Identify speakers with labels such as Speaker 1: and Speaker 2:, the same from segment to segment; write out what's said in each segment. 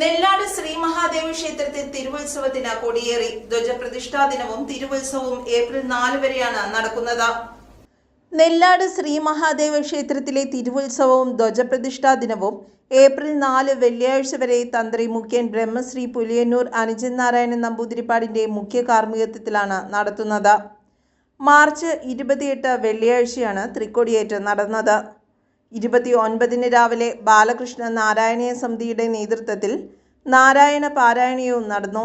Speaker 1: നെല്ലാട് ശ്രീ മഹാദേവ ക്ഷേത്രത്തിൽ തിരുവുത്സവത്തിന് കൊടിയേറി. ധ്വജപ്രതിഷ്ഠാ ദിനവും തിരുവുത്സവവും ഏപ്രിൽ നാല് വരെയാണ് നടക്കുന്നത്. നെല്ലാട് ശ്രീ മഹാദേവ ക്ഷേത്രത്തിലെ തിരുവുത്സവവും ധ്വജപ്രതിഷ്ഠാ ദിനവും ഏപ്രിൽ നാല് വെള്ളിയാഴ്ച വരെ തന്ത്രി മുഖ്യൻ ബ്രഹ്മശ്രീ പുലിയന്നൂർ അനുജൻ നാരായണൻ നമ്പൂതിരിപ്പാടിന്റെ മുഖ്യ കാർമ്മികത്വത്തിലാണ് നടത്തുന്നത്. മാർച്ച് ഇരുപത്തിയെട്ട് വെള്ളിയാഴ്ചയാണ് തൃക്കൊടിയേറ്റ് നടന്നത്. ഇരുപത്തി ഒൻപതിന് രാവിലെ ബാലകൃഷ്ണ നാരായണീയ സമിതിയുടെ നേതൃത്വത്തിൽ നാരായണ പാരായണീയവും നടന്നു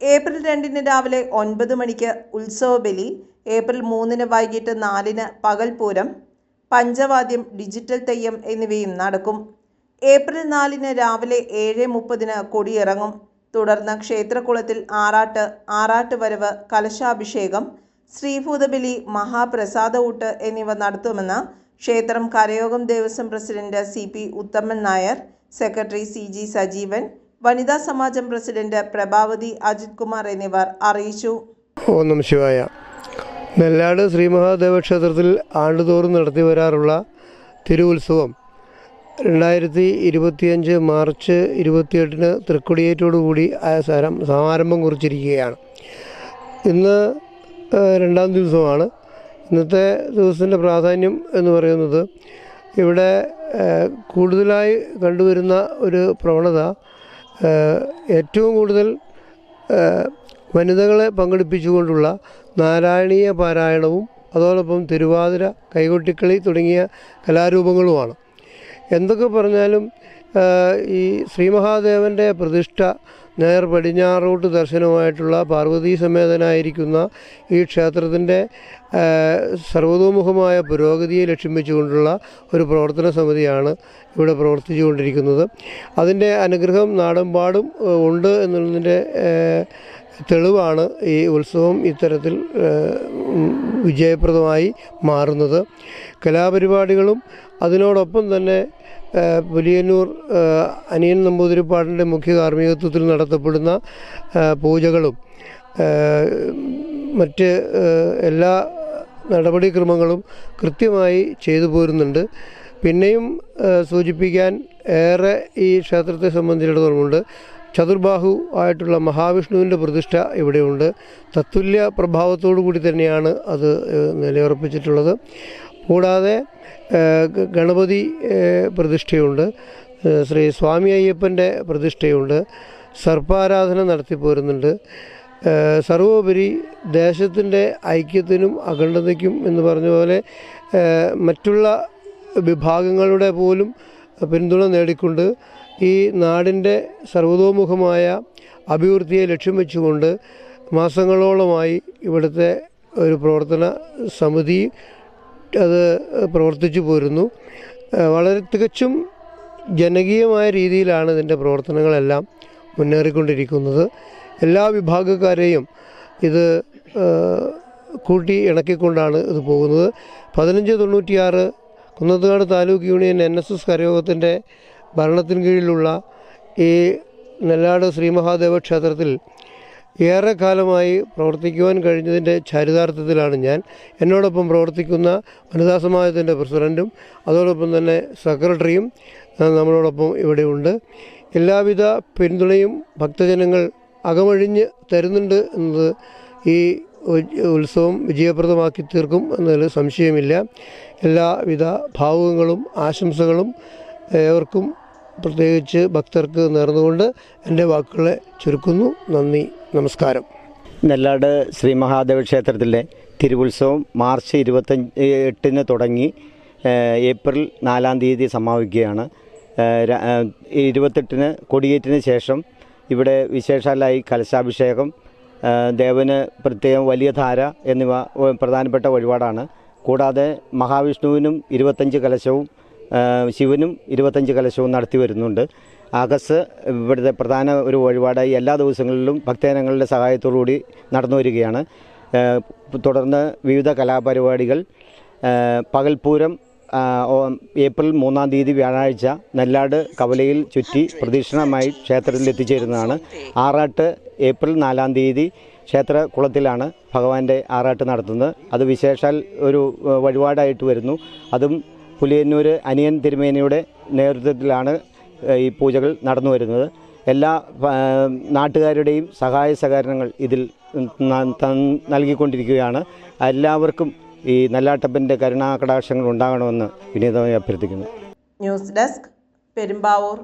Speaker 1: ഏപ്രിൽ രണ്ടിന് രാവിലെ ഒൻപത് മണിക്ക് ഉത്സവബലി ഏപ്രിൽ മൂന്നിന് വൈകിട്ട് നാലിന് പകൽപൂരം പഞ്ചവാദ്യം ഡിജിറ്റൽ തെയ്യം എന്നിവയും നടക്കും. ഏപ്രിൽ നാലിന് രാവിലെ ഏഴ് മുപ്പതിന് കൊടിയിറങ്ങും. തുടർന്ന് ക്ഷേത്രകുളത്തിൽ ആറാട്ട് ആറാട്ട് വരവ് കലശാഭിഷേകം ശ്രീഭൂതബലി മഹാപ്രസാദ ഊട്ട് എന്നിവ നടത്തുമെന്ന് ക്ഷേത്രം കരയോഗം Devaswom president C P Uthaman Nair secretary C G Sajeevan വനിതാ സമാജം പ്രസിഡന്റ് പ്രഭാവതി അജിത് കുമാർ എന്നിവർ അറിയിച്ചു.
Speaker 2: ഓം ശിവായ. നെല്ലാട് ശ്രീ മഹാദേവ ക്ഷേത്രത്തിൽ ആണ്ടുതോറും നടത്തി വരാറുള്ള തിരുവുത്സവം രണ്ടായിരത്തി ഇരുപത്തിയഞ്ച് മാർച്ച് ഇരുപത്തിയെട്ടിന് തൃക്കൊടിയേറ്റോടുകൂടി സമാരംഭം കുറിച്ചിരിക്കുകയാണ്. ഇന്ന് രണ്ടാം ദിവസമാണ്. ഇന്നത്തെ ദിവസത്തിന്റെ പ്രാധാന്യം എന്ന് പറയുന്നത് ഇവിടെ കൂടുതലായി കണ്ടുവരുന്ന ഒരു പ്രവണത ഏറ്റവും കൂടുതൽ വനിതകളെ പങ്കെടുപ്പിച്ചുകൊണ്ടുള്ള നാരായണീയ പാരായണവും അതോടൊപ്പം തിരുവാതിര കൈകൊട്ടിക്കളി തുടങ്ങിയ കലാരൂപങ്ങളുമാണ്. എന്തൊക്കെ പറഞ്ഞാലും ഈ ശ്രീ ശ്രീമഹാദേവന്റെ പ്രതിഷ്ഠ നേർ പടിഞ്ഞാറോട്ട് ദർശനമായിട്ടുള്ള പാർവതീ സമേതനായിരിക്കുന്ന ഈ ക്ഷേത്രത്തിന്റെ സർവതോമുഖമായ പുരോഗതിയെ ലക്ഷ്യം വെച്ചുകൊണ്ടുള്ള ഒരു പ്രവർത്തന സമിതിയാണ് ഇവിടെ പ്രവർത്തിച്ചുകൊണ്ടിരിക്കുന്നത്. അതിന്റെ അനുഗ്രഹം നാടമ്പാടും ഉണ്ട് എന്നുള്ളതിന്റെ തെളിവാണ് ഈ ഉത്സവം ഇത്തരത്തിൽ വിജയപ്രദമായി മാറുന്നത്. കലാപരിപാടികളും അതിനോടൊപ്പം തന്നെ പുലിയന്നൂർ അനിയൻ നമ്പൂതിരിപ്പാടിന്റെ മുഖ്യ കാർമ്മികത്വത്തിൽ നടത്തപ്പെടുന്ന പൂജകളും മറ്റ് എല്ലാ നടപടിക്രമങ്ങളും കൃത്യമായി ചെയ്തു പോരുന്നുണ്ട്. പിന്നെയും സൂചിപ്പിക്കാൻ ഏറെ ഈ ക്ഷേത്രത്തെ സംബന്ധിച്ചിടത്തോളമുണ്ട്. ചതുർബാഹു ആയിട്ടുള്ള മഹാവിഷ്ണുവിന്റെ പ്രതിഷ്ഠ ഇവിടെയുണ്ട്. തത്തുല്യ പ്രഭാവത്തോടു കൂടി തന്നെയാണ് അത് നിലയുറപ്പിച്ചിട്ടുള്ളത്. കൂടാതെ ഗണപതി പ്രതിഷ്ഠയുണ്ട്. ശ്രീ സ്വാമി അയ്യപ്പന്റെ പ്രതിഷ്ഠയുണ്ട്. സർപ്പാരാധന നടത്തി പോരുന്നുണ്ട്. സർവോപരി ദേശത്തിന്റെ ഐക്യത്തിനും അഖണ്ഡതയ്ക്കും എന്ന് പറഞ്ഞ പോലെ മറ്റുള്ള വിഭാഗങ്ങളുടെ പോലും പിന്തുണ നേടിക്കൊണ്ട് ഈ നാടിന്റെ സർവതോമുഖമായ അഭിവൃദ്ധിയെ ലക്ഷ്യം വെച്ചുകൊണ്ട് മാസങ്ങളോളമായി ഇവിടുത്തെ ഒരു പ്രവർത്തന സമിതി അത് പ്രവർത്തിച്ചു പോരുന്നു. വളരെ തികച്ചും ജനകീയമായ രീതിയിലാണ് ഇതിന്റെ പ്രവർത്തനങ്ങളെല്ലാം മുന്നേറിക്കൊണ്ടിരിക്കുന്നത്. എല്ലാ വിഭാഗക്കാരെയും ഇത് കൂട്ടി ഇണക്കിക്കൊണ്ടാണ് ഇത് പോകുന്നത്. പതിനഞ്ച് തൊണ്ണൂറ്റിയാറ് Kunnathukad taluk union N S S കരയോഗത്തിന്റെ ഭരണത്തിന് കീഴിലുള്ള ഈ നെല്ലാട് ശ്രീമഹാദേവ ക്ഷേത്രത്തിൽ ഏറെ കാലമായി പ്രവർത്തിക്കുവാൻ കഴിഞ്ഞതിന്റെ ചരിതാർത്ഥത്തിലാണ് ഞാൻ. എന്നോടൊപ്പം പ്രവർത്തിക്കുന്ന വനിതാ സമാജത്തിന്റെ പ്രസിഡന്റും അതോടൊപ്പം തന്നെ സെക്രട്ടറിയും നമ്മളോടൊപ്പം ഇവിടെയുണ്ട് എല്ലാവിധ പിന്തുണയും ഭക്തജനങ്ങൾ അകമഴിഞ്ഞ് തരുന്നുണ്ട് എന്നത് ഈ ഉത്സവം വിജയപ്രദമാക്കി തീർക്കും എന്നതിൽ സംശയമില്ല. എല്ലാവിധ ഭാവുകങ്ങളും ആശംസകളും ഏവർക്കും പ്രത്യേകിച്ച് ഭക്തർക്ക് നേർന്നുകൊണ്ട് എന്റെ വാക്കുകളെ ചുരുക്കുന്നു. നന്ദി. നമസ്കാരം.
Speaker 3: നെല്ലാട് ശ്രീ മഹാദേവ ക്ഷേത്രത്തിലെ തിരുവുത്സവം മാർച്ച് ഇരുപത്തഞ്ച് എട്ടിന് തുടങ്ങി ഏപ്രിൽ നാലാം തീയതി സമാപിക്കുകയാണ്. ഇരുപത്തെട്ടിന് കൊടിയേറ്റിന് ശേഷം ഇവിടെ വിശേഷാലായി കലശാഭിഷേകം ദേവന് പ്രത്യേകം വലിയ ധാര എന്നിവ പ്രധാനപ്പെട്ട വഴിപാടാണ്. കൂടാതെ മഹാവിഷ്ണുവിനും ഇരുപത്തഞ്ച് കലശവും ശിവനും ഇരുപത്തഞ്ച് കലശവും നടത്തി വരുന്നുണ്ട്. അഗസ് ഇവിടുത്തെ പ്രധാന ഒരു വഴിപാടായി എല്ലാ ദിവസങ്ങളിലും ഭക്തജനങ്ങളുടെ സഹായത്തോടുകൂടി നടന്നു വരികയാണ്. തുടർന്ന് വിവിധ കലാപരിപാടികൾ പകൽപൂരം ഏപ്രിൽ മൂന്നാം തീയതി വ്യാഴാഴ്ച നെല്ലാട് കവലയിൽ ചുറ്റി പ്രദക്ഷിണമായി ക്ഷേത്രത്തിൽ എത്തിച്ചേരുന്നതാണ്. ആറാട്ട് ഏപ്രിൽ നാലാം തീയതി ക്ഷേത്ര കുളത്തിലാണ് ഭഗവാന്റെ ആറാട്ട് നടത്തുന്നത്. അത് വിശേഷാൽ ഒരു വഴിപാടായിട്ട് വരുന്നു. അതും പുലിയന്നൂർ അനിയൻ തിരുമേനിയുടെ നേതൃത്വത്തിലാണ് ഈ പൂജകൾ നടന്നു വരുന്നത്. എല്ലാ നാട്ടുകാരുടെയും സഹായ സഹകരണങ്ങൾ ഇതിൽ നൽകിക്കൊണ്ടിരിക്കുകയാണ്. എല്ലാവർക്കും ഈ നല്ലാട്ടപ്പന്റെ കരുണാകടാക്ഷങ്ങൾ ഉണ്ടാകണമെന്ന് വിനീതമായി അഭ്യർത്ഥിക്കുന്നു.
Speaker 1: News desk Perumbavoor.